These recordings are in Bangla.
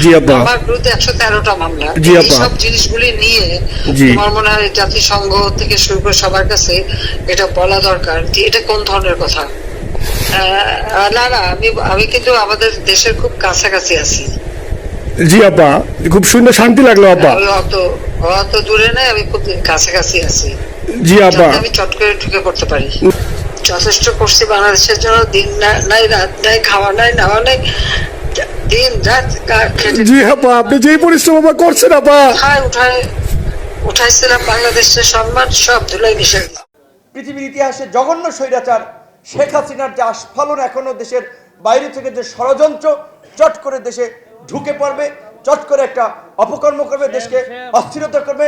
জি আপা। আমার বিরুদ্ধে একশো তেরোটা মামলা। জি আপা। সব জিনিসগুলি নিয়ে জি। তোমার মনে হয় জাতিসংঘ থেকে শুরু করে সবার কাছে এটা বলা দরকার যে এটা কোন ধরনের কথা? না না আমি আমি কিন্তু আমাদের দেশের খুব কাছাকাছি আছি। জি আপা খুব সুন্দর শান্তি লাগল আপা। অত অত দূরে নাই আমি খুব কাছাকাছি আছি। জি আপা। আমি চট করে ঢুকে পড়তে পারি। যথেষ্ট করছি বাংলাদেশের জন্য দিন নাই রাত নাই খাওয়া নাই নাওয়া নাই দিন রাত জি আপা আপনি যেই পরিশ্রম আপা করছেন আপা। উঠায় উঠায় উঠাইছিলাম বাংলাদেশের সম্মান সব ধুলাই মিশে গেছে। পৃথিবীর ইতিহাসে জঘন্য স্বৈরাচার শেখ হাসিনার যে আস্ফালন এখনও দেশের বাইরে থেকে যে ষড়যন্ত্র চট করে দেশে ঢুকে পড়বে চট করে একটা অপকর্ম করবে দেশকে অস্থিরতা করবে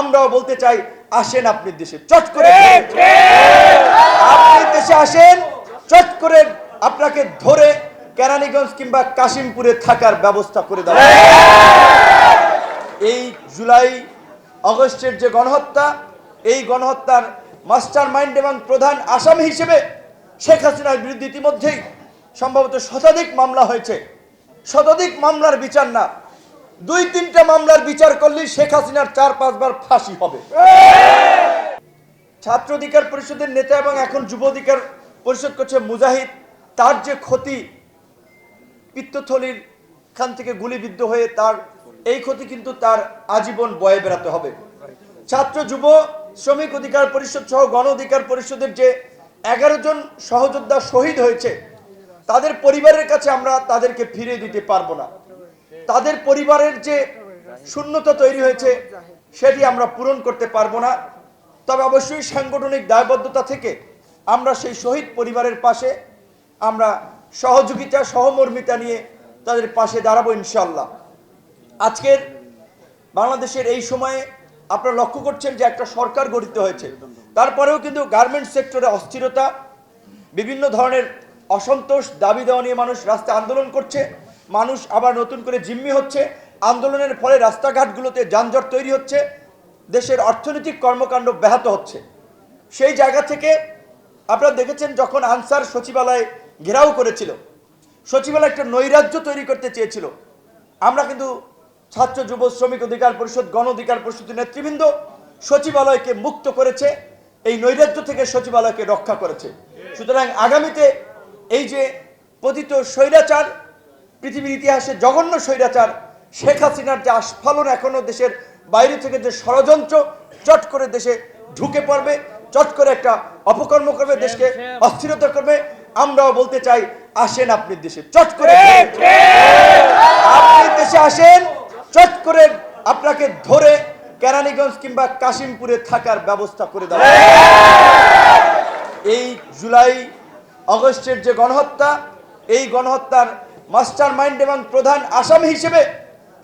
আমরাও বলতে চাই আসেন আপনি দেশে চট করে আপনি দেশে আসেন চট করে আপনাকে ধরে কেরানীগঞ্জ কিংবা কাশিমপুরে থাকার ব্যবস্থা করে দেওয়া এই জুলাই অগস্টের যে গণহত্যা, এই গণহত্যার মাস্টার মাইন্ড এবং প্রধান আসামি হিসেবে শেখ হাসিনার বিরুদ্ধে ইতিমধ্যেই সম্ভবত শতাধিক মামলা হয়েছে। শতাধিক মামলার বিচার না, দুই তিনটা মামলার বিচার করলেই শেখ হাসিনার চার পাঁচবার ফাঁসি হবে। ছাত্র অধিকার পরিষদের নেতা এবং এখন যুব অধিকার পরিষদ করছে মুজাহিদ, তার যে ক্ষতি পিত্তথলির খান থেকে গুলিবিদ্ধ হয়ে তার, এই ক্ষতি কিন্তু তার আজীবন বয়ে বেড়াতে হবে। ছাত্র, যুব, শ্রমিক অধিকার পরিষদ সহ গণ অধিকার পরিষদের যে এগারো জন সহযোদ্ধা শহীদ হয়েছে, তাদের পরিবারের কাছে আমরা তাদেরকে ফিরিয়ে দিতে পারব না। তাদের পরিবারের যে শূন্যতা তৈরি হয়েছে, সেটি আমরা পূরণ করতে পারব না। তবে অবশ্যই সাংগঠনিক দায়বদ্ধতা থেকে আমরা সেই শহীদ পরিবারের পাশে আমরা সহযোগিতা, সহমর্মিতা নিয়ে তাদের পাশে দাঁড়াবো ইনশাল্লাহ আজকের বাংলাদেশের এই সময়ে আপনারা লক্ষ্য করছেন যে একটা সরকার গঠিত হয়েছে। তারপরেও কিন্তু গার্মেন্টস সেক্টরে অস্থিরতা, বিভিন্ন ধরনের অসন্তোষ, দাবি দেওয়া নিয়ে মানুষ রাস্তায় আন্দোলন করছে। মানুষ আবার নতুন করে জিম্মি হচ্ছে। আন্দোলনের ফলে রাস্তাঘাটগুলোতে যানজট তৈরি হচ্ছে। দেশের অর্থনৈতিক কর্মকাণ্ড ব্যাহত হচ্ছে। সেই জায়গা থেকে আপনারা দেখেছেন যখন আনসার সচিবালয় ঘেরাও করেছিল। সচিবালয় একটা নৈরাজ্য তৈরি করতে চেয়েছিল। আমরা কিন্তু ছাত্র যুব শ্রমিক অধিকার পরিষদ গণ অধিকার পরিষদের নেতৃবৃন্দ সচিবালয়কে মুক্ত করেছে এই নৈরাজ্য থেকে সচিবালয়কে রক্ষা করেছে। সুতরাং আগামীতে এই যে পতিত স্বৈরাচার পৃথিবীর ইতিহাসে জঘন্য স্বৈরাচার শেখ হাসিনার যে আস্ফালন এখনও দেশের বাইরে থেকে যে ষড়যন্ত্র চট করে দেশে ঢুকে পড়বে চট করে একটা অপকর্ম করবে দেশকে অস্থিরতা করবে আমরাও বলতে চাই আসেন আপনি দেশে চট করে আপনি দেশে আসেন চট করে আপনাকে ধরে কেরানীগঞ্জ কিংবা কাশিমপুরে থাকার ব্যবস্থা করে দেওয়া এই জুলাই অগস্টের যে গণহত্যা এই গণহত্যার মাস্টার মাইন্ড এবং প্রধান আসামি হিসেবে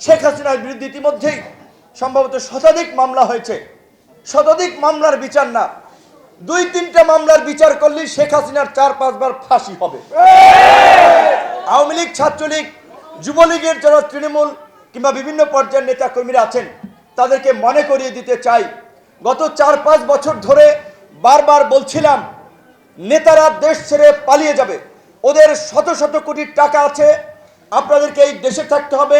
শেখ হাসিনার বিরুদ্ধে ইতিমধ্যেই সম্ভবত শতাধিক মামলা হয়েছে। শতাধিক মামলার বিচার না দুই তিনটা মামলার বিচার করলেই শেখ হাসিনার চার পাঁচবার ফাঁসি হবে। আওয়ামী লীগ, ছাত্রলীগ, যুবলীগের যারা তৃণমূল কিংবা বিভিন্ন পর্যায়ের নেতা কর্মীরা আছেন, তাদেরকে মনে করিয়ে দিতে চাই। গত চার পাঁচ বছর ধরে বারবার বলছিলাম, নেতারা দেশ ছেড়ে পালিয়ে যাবে। ওদের শত শত কোটি টাকা আছে, আপনাদেরকে এই দেশে থাকতে হবে,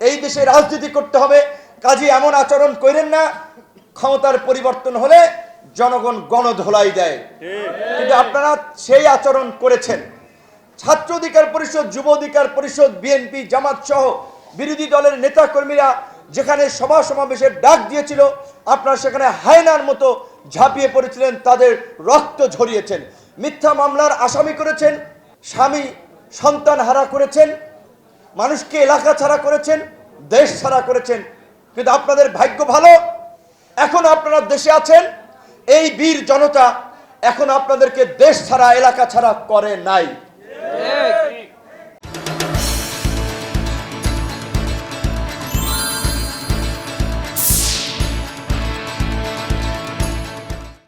এই দেশে রাজনীতি করতে হবে। কাজে এমন আচরণ করেন না, ক্ষমতার পরিবর্তন হলে জনগণ গণধোলাই দেয়। কিন্তু আপনারা সেই আচরণ করেছেন। ছাত্র অধিকার পরিষদ যুব অধিকার পরিষদ বিএনপি জামাত সহ বিরোধী দলের নেতা কর্মীরা যেখানে সভা সমাবেশের ডাক দিয়েছিল আপনারা সেখানে হায়নার মতো ঝাঁপিয়ে পড়েছিলেন তাদের রক্ত ঝরিয়েছেন। মিথ্যা মামলার আসামি করেছেন স্বামী সন্তান হারা করেছেন মানুষকে এলাকা ছাড়া করেছেন দেশ ছাড়া করেছেন। কিন্তু আপনাদের ভাগ্য ভালো? এখন আপনারা দেশে আছেন এই বীর জনতা এখন আপনাদেরকে দেশ ছাড়া এলাকা ছাড়া করে নাই।